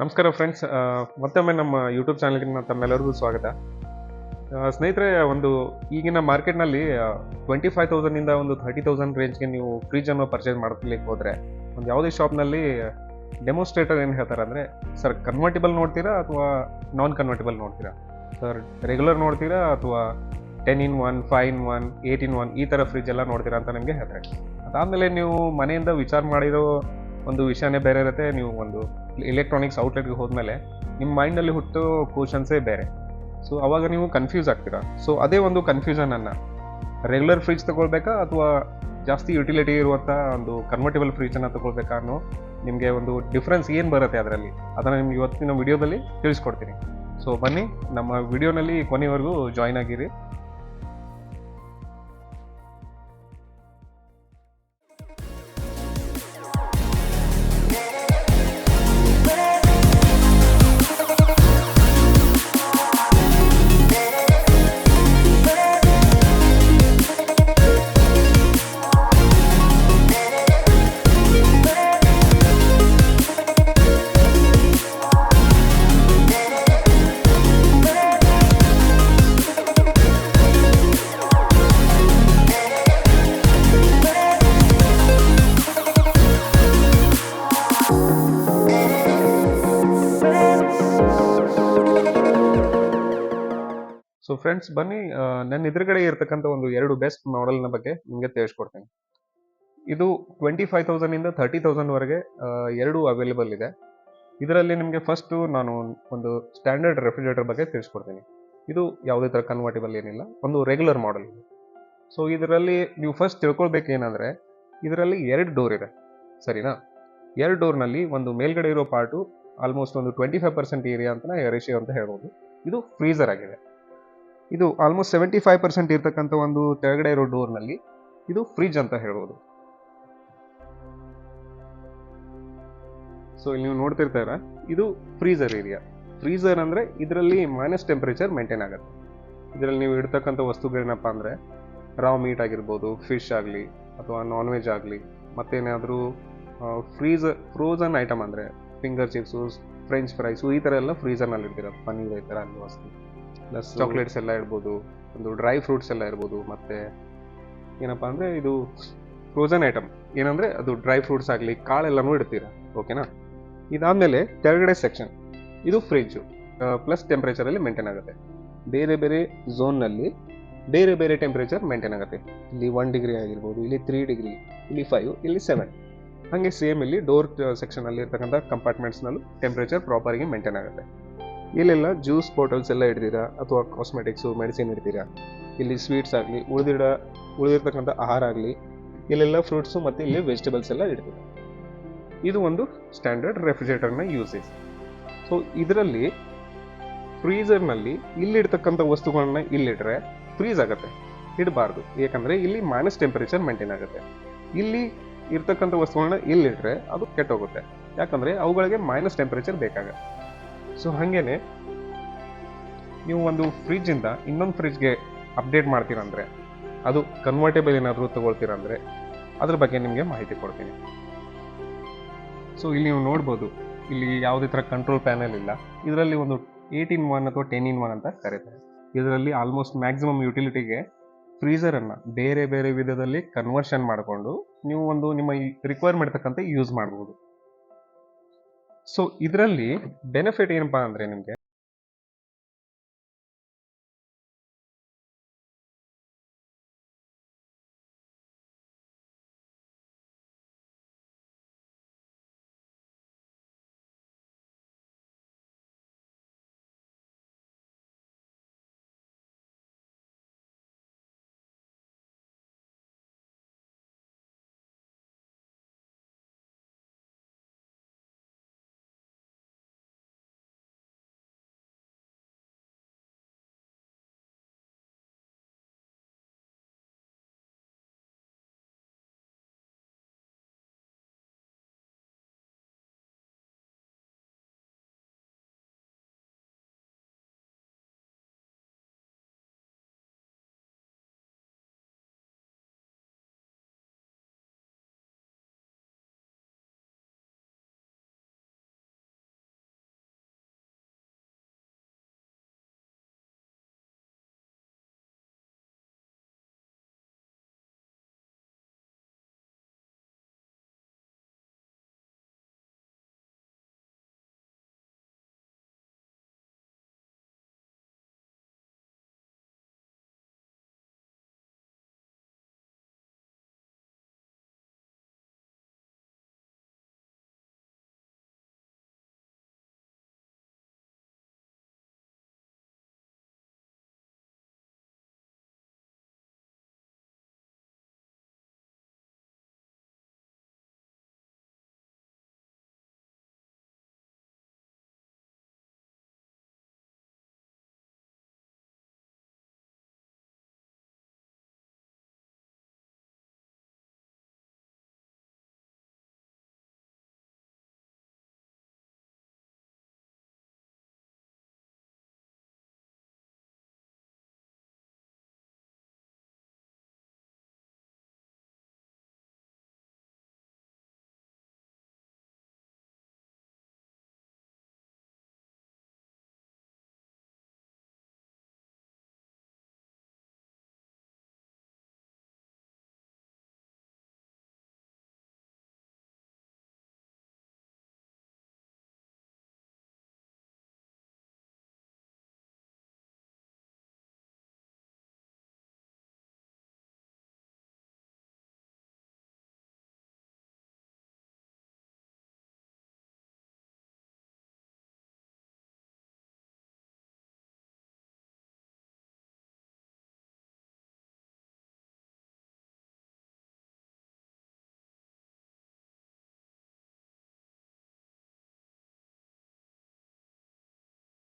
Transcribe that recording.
ನಮಸ್ಕಾರ ಫ್ರೆಂಡ್ಸ್ ಮತ್ತೊಮ್ಮೆ ನಮ್ಮ ಯೂಟ್ಯೂಬ್ ಚಾನಲ್ಗೆ ತಮ್ಮೆಲ್ಲರಿಗೂ ಸ್ವಾಗತ. ಸ್ನೇಹಿತರೆ, ಒಂದು ಈಗಿನ ಮಾರ್ಕೆಟ್ನಲ್ಲಿ ಟ್ವೆಂಟಿ ಫೈವ್ ತೌಸಂಡಿಂದ ಒಂದು ಥರ್ಟಿ ತೌಸಂಡ್ ರೇಂಜ್ಗೆ ನೀವು ಫ್ರಿಜ್ಜನ್ನು ಪರ್ಚೇಸ್ ಮಾಡ್ಲಿಕ್ಕೆ ಹೋದರೆ, ಒಂದು ಯಾವುದೇ ಶಾಪ್ನಲ್ಲಿ ಡೆಮೋಸ್ಟ್ರೇಟರ್ ಏನು ಹೇಳ್ತಾರೆ ಅಂದರೆ ಸರ್ ಕನ್ವರ್ಟಿಬಲ್ ನೋಡ್ತೀರಾ ಅಥವಾ ನಾನ್ ಕನ್ವರ್ಟಿಬಲ್ ನೋಡ್ತೀರಾ? ಸರ್ ರೆಗ್ಯುಲರ್ ನೋಡ್ತೀರಾ ಅಥವಾ ten in one five in one eight in one ಈ ಥರ ಫ್ರಿಜ್ ಎಲ್ಲ ನೋಡ್ತೀರಾ ಅಂತ ನಿಮಗೆ ಹೇಳ್ತಾರೆ. ಅದಾದಮೇಲೆ ನೀವು ಮನೆಯಿಂದ ವಿಚಾರ ಮಾಡಿರೋ ಒಂದು ವಿಷಯನೇ ಬೇರೆ ಇರುತ್ತೆ. ನೀವು ಒಂದು ಎಲೆಕ್ಟ್ರಾನಿಕ್ಸ್ ಔಟ್ಲೆಟ್ಗೆ ಹೋದ್ಮೇಲೆ ನಿಮ್ಮ ಮೈಂಡಲ್ಲಿ ಹುಟ್ಟೋ ಕ್ವಶನ್ಸೇ ಬೇರೆ. ಸೊ ಅವಾಗ ನೀವು ಕನ್ಫ್ಯೂಸ್ ಆಗ್ತೀರಾ? ಸೊ ಅದೇ ಒಂದು ಕನ್ಫ್ಯೂಷನ್ ಅನ್ನ ರೆಗ್ಯುಲರ್ ಫ್ರಿಜ್ ತಗೊಳ್ಬೇಕಾ ಅಥವಾ ಜಾಸ್ತಿ ಯುಟಿಲಿಟಿ ಇರುವಂಥ ಒಂದು ಕನ್ವರ್ಟೇಬಲ್ ಫ್ರಿಜನ್ನು ತಗೊಳ್ಬೇಕಾ ಅನ್ನೋ ನಿಮಗೆ ಒಂದು ಡಿಫ್ರೆನ್ಸ್ ಏನು ಬರುತ್ತೆ ಅದರಲ್ಲಿ? ಅದನ್ನು ನಿಮ್ಗೆ ಇವತ್ತಿನ ವಿಡಿಯೋದಲ್ಲಿ ತಿಳಿಸ್ಕೊಡ್ತೀನಿ. ಸೊ ಬನ್ನಿ, ನಮ್ಮ ವಿಡಿಯೋನಲ್ಲಿ ಕೊನೆವರೆಗೂ ಜಾಯ್ನ್ ಆಗಿರಿ. ಸೊ ಫ್ರೆಂಡ್ಸ್ ಬನ್ನಿ ನನ್ನ ಎದುರುಗಡೆ ಇರತಕ್ಕಂಥ ಒಂದು ಎರಡು ಬೆಸ್ಟ್ ಮಾಡೆಲ್ನ ಬಗ್ಗೆ ನಿಮಗೆ ತಿಳಿಸ್ಕೊಡ್ತೀನಿ. ಇದು ಟ್ವೆಂಟಿ ಫೈವ್ ತೌಸಂಡಿಂದ ತರ್ಟಿ ತೌಸಂಡ್ವರೆಗೆ ಎರಡು ಅವೈಲೇಬಲ್ ಇದೆ. ಇದರಲ್ಲಿ ನಿಮಗೆ ಫಸ್ಟು ನಾನು ಒಂದು ಸ್ಟ್ಯಾಂಡರ್ಡ್ ರೆಫ್ರಿಜರೇಟರ್ ಬಗ್ಗೆ ತಿಳಿಸ್ಕೊಡ್ತೀನಿ. ಇದು ಯಾವುದೇ ಥರ ಕನ್ವರ್ಟಿಬಲ್ ಏನಿಲ್ಲ, ಒಂದು ರೆಗ್ಯುಲರ್ ಮಾಡೆಲ್ ಸೊ ಇದರಲ್ಲಿ ನೀವು ಫಸ್ಟ್ ತಿಳ್ಕೊಳ್ಬೇಕೇನಂದರೆ, ಇದರಲ್ಲಿ ಎರಡು ಡೋರ್ ಇದೆ, ಸರಿನಾ? ಎರಡು ಡೋರ್ನಲ್ಲಿ ಒಂದು ಮೇಲ್ಗಡೆ ಇರೋ ಪಾರ್ಟು ಆಲ್ಮೋಸ್ಟ್ ಒಂದು ಟ್ವೆಂಟಿ ಫೈವ್ ಪರ್ಸೆಂಟ್ ಏರಿಯಾ ಅಂತ ರೇಷಿಯೋ ಅಂತ ಹೇಳ್ಬೋದು. ಇದು ಫ್ರೀಸರ್ ಆಗಿದೆ. ಇದು ಆಲ್ಮೋಸ್ಟ್ ಸೆವೆಂಟಿ ಫೈವ್ ಪರ್ಸೆಂಟ್ ಇರತಕ್ಕಂಥ ಒಂದು ತೆಳಗಡೆ ಇರೋ ಡೋರ್ನಲ್ಲಿ ಇದು ಫ್ರಿಜ್ ಅಂತ ಹೇಳ್ಬೋದು. ಸೊ ಇಲ್ಲಿ ನೀವು ನೋಡ್ತಿರ್ತಾರ ಇದು ಫ್ರೀಸರ್ ಏರಿಯಾ ಫ್ರೀಸರ್ ಅಂದ್ರೆ ಇದರಲ್ಲಿ ಮೈನಸ್ ಟೆಂಪರೇಚರ್ ಮೇಂಟೈನ್ ಆಗುತ್ತೆ. ಇದರಲ್ಲಿ ನೀವು ಇಡ್ತಕ್ಕಂಥ ವಸ್ತುಗಳೇನಪ್ಪ ಅಂದ್ರೆ ರಾವ್ ಮೀಟ್ ಆಗಿರ್ಬೋದು ಫಿಶ್ ಆಗಲಿ ಅಥವಾ ನಾನ್ ವೆಜ್ ಆಗಲಿ, ಮತ್ತೇನಾದರೂ ಫ್ರೀಸ್ ಫ್ರೋಸನ್ ಐಟಮ್ ಅಂದರೆ ಫಿಂಗರ್ ಚಿಪ್ಸು ಫ್ರೆಂಚ್ ಫ್ರೈಸು ಈ ಥರ ಎಲ್ಲ ಫ್ರೀಸರ್ನಲ್ಲಿ ಇಡ್ತೀರ ಪನ್ನೀರ್ ಈ ಥರ ಅಲ್ಲಿ ವಸ್ತು. ಪ್ಲಸ್ ಚಾಕ್ಲೇಟ್ಸ್ ಎಲ್ಲ ಇರ್ಬೋದು, ಒಂದು ಡ್ರೈ ಫ್ರೂಟ್ಸ್ ಎಲ್ಲ ಇರ್ಬೋದು, ಮತ್ತೆ ಏನಪ್ಪಾ ಅಂದರೆ ಇದು ಫ್ರೋಸನ್ ಐಟಮ್ ಏನಂದರೆ ಅದು ಡ್ರೈ ಫ್ರೂಟ್ಸ್ ಆಗಲಿ, ಕಾಳೆಲ್ಲನೂ ಇಡ್ತೀರಾ ಓಕೆನಾ ಇದಾದಮೇಲೆ ಕೆಳಗಡೆ ಸೆಕ್ಷನ್ ಇದು ಫ್ರಿಜ್ಜು ಪ್ಲಸ್ ಟೆಂಪ್ರೇಚರಲ್ಲಿ ಮೇಂಟೈನ್ ಆಗುತ್ತೆ. ಬೇರೆ ಬೇರೆ ಝೋನ್ನಲ್ಲಿ ಬೇರೆ ಬೇರೆ ಟೆಂಪ್ರೇಚರ್ ಮೇಂಟೈನ್ ಆಗುತ್ತೆ. ಇಲ್ಲಿ ಒನ್ ಡಿಗ್ರಿ ಆಗಿರ್ಬೋದು, ಇಲ್ಲಿ ತ್ರೀ ಡಿಗ್ರಿ ಇಲ್ಲಿ ಫೈವ್ ಇಲ್ಲಿ ಸೆವೆನ್ ಹಾಗೆ ಸೇಮ್ ಇಲ್ಲಿ ಡೋರ್ ಸೆಕ್ಷನಲ್ಲಿ ಇರ್ತಕ್ಕಂಥ ಕಂಪಾರ್ಟ್ಮೆಂಟ್ಸ್ನಲ್ಲೂ ಟೆಂಪ್ರೇಚರ್ ಪ್ರಾಪರಾಗಿ ಮೇಂಟೈನ್ ಆಗುತ್ತೆ. ಇಲ್ಲೆಲ್ಲ ಜ್ಯೂಸ್ ಬಾಟಲ್ಸ್ ಎಲ್ಲ ಇಡ್ತೀರಾ? ಅಥವಾ ಕಾಸ್ಮೆಟಿಕ್ಸು ಮೆಡಿಸಿನ್ ಇಡ್ತೀರಾ? ಇಲ್ಲಿ ಸ್ವೀಟ್ಸ್ ಆಗಲಿ, ಉಳಿದಿಡ, ಉಳಿದಿರ್ತಕ್ಕಂಥ ಆಹಾರ ಆಗಲಿ, ಇಲ್ಲೆಲ್ಲ ಫ್ರೂಟ್ಸು ಮತ್ತು ಇಲ್ಲಿ ವೆಜಿಟೇಬಲ್ಸ್ ಎಲ್ಲ ಇಡ್ತೀರಾ ಇದು ಒಂದು ಸ್ಟ್ಯಾಂಡರ್ಡ್ ರೆಫ್ರಿಜರೇಟರ್ನ ಯೂಸೇಜ್ ಸೊ ಇದರಲ್ಲಿ ಫ್ರೀಜರ್ನಲ್ಲಿ ಇಲ್ಲಿಡ್ತಕ್ಕಂಥ ವಸ್ತುಗಳನ್ನ ಇಲ್ಲಿಟ್ರೆ ಫ್ರೀಸ್ ಆಗುತ್ತೆ, ಇಡಬಾರ್ದು. ಏಕೆಂದರೆ ಇಲ್ಲಿ ಮೈನಸ್ ಟೆಂಪರೇಚರ್ ಮೇಂಟೈನ್ ಆಗುತ್ತೆ. ಇಲ್ಲಿ ಇರ್ತಕ್ಕಂಥ ವಸ್ತುಗಳನ್ನ ಇಲ್ಲಿಟ್ರೆ ಅದು ಕೆಟ್ಟೋಗುತ್ತೆ. ಯಾಕಂದರೆ ಅವುಗಳಿಗೆ ಮೈನಸ್ ಟೆಂಪರೇಚರ್ ಬೇಕಾಗುತ್ತೆ. ಸೊ ಹಾಗೇನೆ, ನೀವು ಒಂದು ಫ್ರಿಜ್ಜಿಂದ ಇನ್ನೊಂದು ಫ್ರಿಜ್ಗೆ ಅಪ್ಡೇಟ್ ಮಾಡ್ತೀರಂದರೆ, ಅದು ಕನ್ವರ್ಟೇಬಲ್ ಏನಾದರೂ ತೊಗೊಳ್ತೀರಂದರೆ, ಅದ್ರ ಬಗ್ಗೆ ನಿಮಗೆ ಮಾಹಿತಿ ಕೊಡ್ತೀನಿ. ಸೊ ಇಲ್ಲಿ ನೀವು ನೋಡ್ಬೋದು, ಇಲ್ಲಿ ಯಾವುದೇ ಥರ ಕಂಟ್ರೋಲ್ ಪ್ಯಾನೆಲ್ ಇಲ್ಲ. ಇದರಲ್ಲಿ ಒಂದು ಏಯ್ಟ್ ಇನ್ ಒನ್ ಅಥವಾ ಟೆನ್ ಇನ್ ಒನ್ ಅಂತ ಕರೀತಾರೆ. ಇದರಲ್ಲಿ ಆಲ್ಮೋಸ್ಟ್ ಮ್ಯಾಕ್ಸಿಮಮ್ ಯುಟಿಲಿಟಿಗೆ ಫ್ರೀಸರನ್ನು ಬೇರೆ ಬೇರೆ ವಿಧದಲ್ಲಿ ಕನ್ವರ್ಷನ್ ಮಾಡಿಕೊಂಡು, ನೀವು ಒಂದು ನಿಮ್ಮ ರಿಕ್ವೈರ್ಮೆಂಟ್ ತಕ್ಕಂತೆ ಯೂಸ್ ಮಾಡ್ಬೋದು. ಸೊ ಇದರಲ್ಲಿ ಬೆನಿಫಿಟ್ ಏನಪ್ಪಾ ಅಂದರೆ ನಿಮಗೆ